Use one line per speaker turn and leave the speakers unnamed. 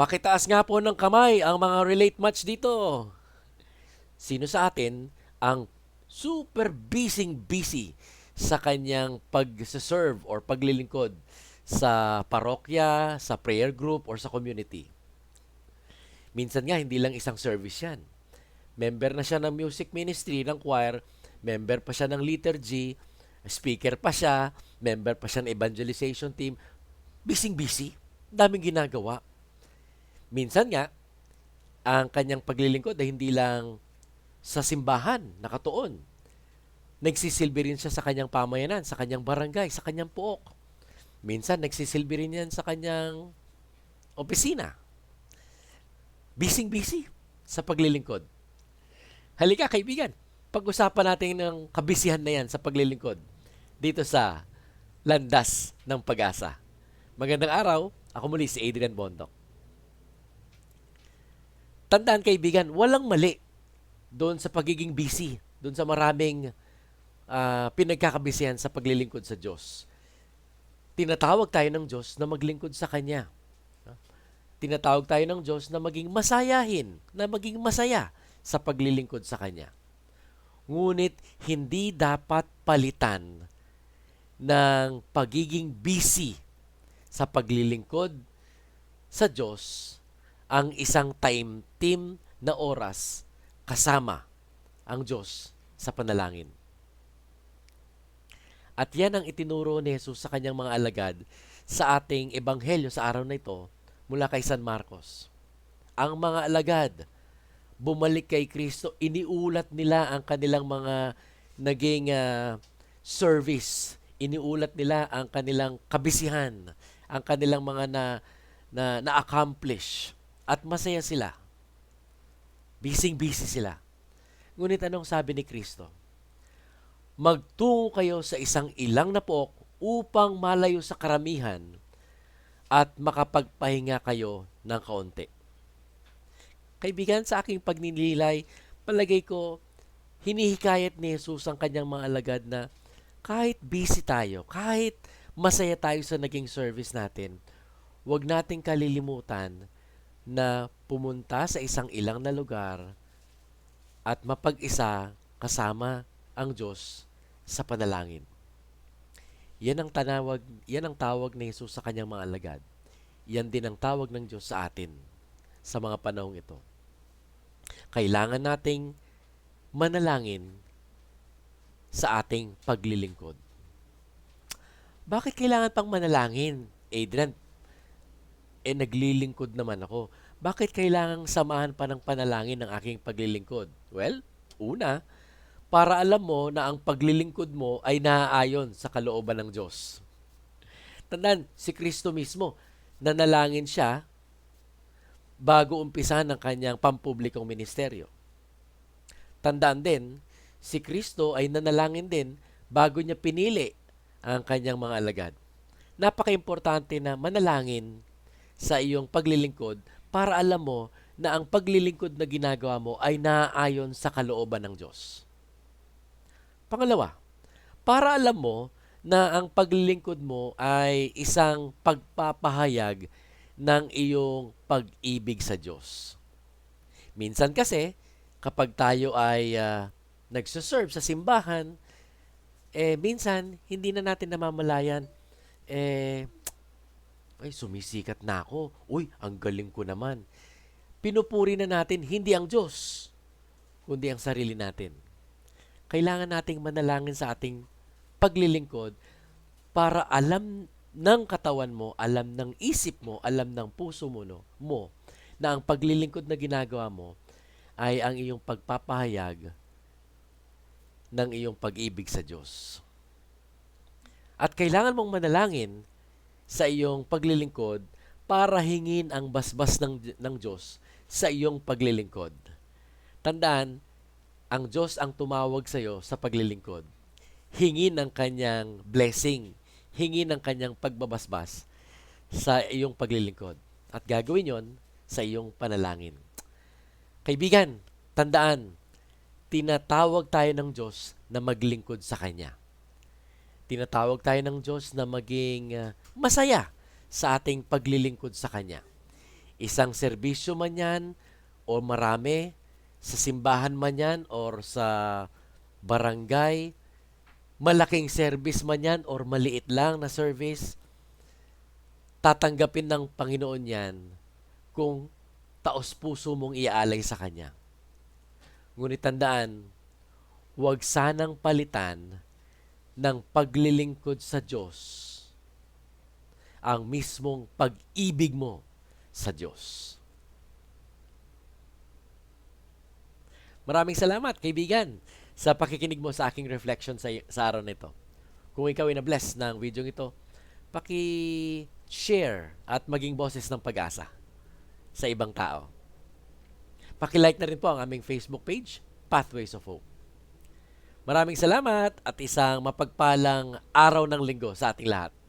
Pakitaas nga po ng kamay ang mga relate match dito. Sino sa atin ang super busy busy sa kanyang pag-serve or paglilingkod sa parokya, sa prayer group, or sa community? Minsan nga, hindi lang isang service yan. Member na siya ng music ministry, ng choir, member pa siya ng liturgy, speaker pa siya, member pa siya ng evangelization team. Busy-busy. Daming ginagawa. Minsan nga, ang kanyang paglilingkod ay hindi lang sa simbahan, nakatuon. Nagsisilbi rin siya sa kanyang pamayanan, sa kanyang barangay, sa kanyang puok. Minsan, nagsisilbi rin yan sa kanyang opisina. Busy-busy sa paglilingkod. Halika, kaibigan. Pag-usapan natin ng kabisihan na yan sa paglilingkod dito sa Landas ng Pag-asa. Magandang araw. Ako muli si Adrian Bondok. Tandaan kaibigan, walang mali doon sa pagiging busy, doon sa maraming uh, pinagkakabisihan sa paglilingkod sa Diyos. Tinatawag tayo ng Diyos na maglingkod sa Kanya. Tinatawag tayo ng Diyos na maging masayahin, na maging masaya sa paglilingkod sa Kanya. Ngunit hindi dapat palitan ng pagiging busy sa paglilingkod sa Diyos ang isang time team na oras kasama ang Diyos sa panalangin. At yan ang itinuro ni Jesus sa kanyang mga alagad sa ating ebanghelyo sa araw na ito mula kay San Marcos. Ang mga alagad, bumalik kay Kristo, iniulat nila ang kanilang mga naging uh, service. Iniulat nila ang kanilang kabisihan, ang kanilang mga na, na, na-accomplish at masaya sila. Bising-busy sila. Ngunit anong sabi ni Kristo? Magtungo kayo sa isang ilang na pook upang malayo sa karamihan at makapagpahinga kayo ng kaunti. Kaibigan, sa aking pagninilay, palagay ko, hinihikayat ni Jesus ang kanyang mga alagad na kahit busy tayo, kahit masaya tayo sa naging service natin, huwag nating kalilimutan na pumunta sa isang ilang na lugar at mapag-isa kasama ang Diyos sa panalangin. Yan ang tanawag, yan ang tawag ni Jesus sa kanyang mga alagad. Yan din ang tawag ng Diyos sa atin sa mga panahong ito. Kailangan nating manalangin sa ating paglilingkod. Bakit kailangan pang manalangin? Adrian, eh naglilingkod naman ako. Bakit kailangang samahan pa ng panalangin ng aking paglilingkod? Well, una, para alam mo na ang paglilingkod mo ay naaayon sa kalooban ng Diyos. Tandaan, si Kristo mismo, nanalangin siya bago umpisa ng kanyang pampublikong ministeryo. Tandaan din, si Kristo ay nanalangin din bago niya pinili ang kanyang mga alagad. Napaka-importante na manalangin sa iyong paglilingkod para alam mo na ang paglilingkod na ginagawa mo ay naaayon sa kalooban ng Diyos. Pangalawa, para alam mo na ang paglilingkod mo ay isang pagpapahayag ng iyong pag-ibig sa Diyos. Minsan kasi, kapag tayo ay uh, nagsuserve sa simbahan, eh minsan hindi na natin namamalayan eh ay, sumisikat na ako. Uy, ang galing ko naman. Pinupuri na natin hindi ang Diyos, kundi ang sarili natin. Kailangan nating manalangin sa ating paglilingkod para alam ng katawan mo, alam ng isip mo, alam ng puso mo, no, mo na ang paglilingkod na ginagawa mo ay ang iyong pagpapahayag ng iyong pag-ibig sa Diyos. At kailangan mong manalangin sa iyong paglilingkod para hingin ang basbas ng, ng Diyos sa iyong paglilingkod. Tandaan, ang Diyos ang tumawag sa iyo sa paglilingkod. Hingin ang kanyang blessing, hingin ang kanyang pagbabasbas sa iyong paglilingkod. At gagawin yon sa iyong panalangin. Kaibigan, tandaan, tinatawag tayo ng Diyos na maglingkod sa Kanya tinatawag tayo ng Diyos na maging uh, masaya sa ating paglilingkod sa Kanya. Isang serbisyo man yan o marami, sa simbahan man yan or sa barangay, malaking service man yan or maliit lang na service, tatanggapin ng Panginoon yan kung taos puso mong iaalay sa Kanya. Ngunit tandaan, huwag sanang palitan ng paglilingkod sa Diyos ang mismong pag-ibig mo sa Diyos. Maraming salamat, kaibigan, sa pakikinig mo sa aking reflection sa, sa araw nito. Kung ikaw ay na-bless ng video ito, paki-share at maging boses ng pag-asa sa ibang tao. Paki-like na rin po ang aming Facebook page, Pathways of Hope. Maraming salamat at isang mapagpalang araw ng linggo sa ating lahat.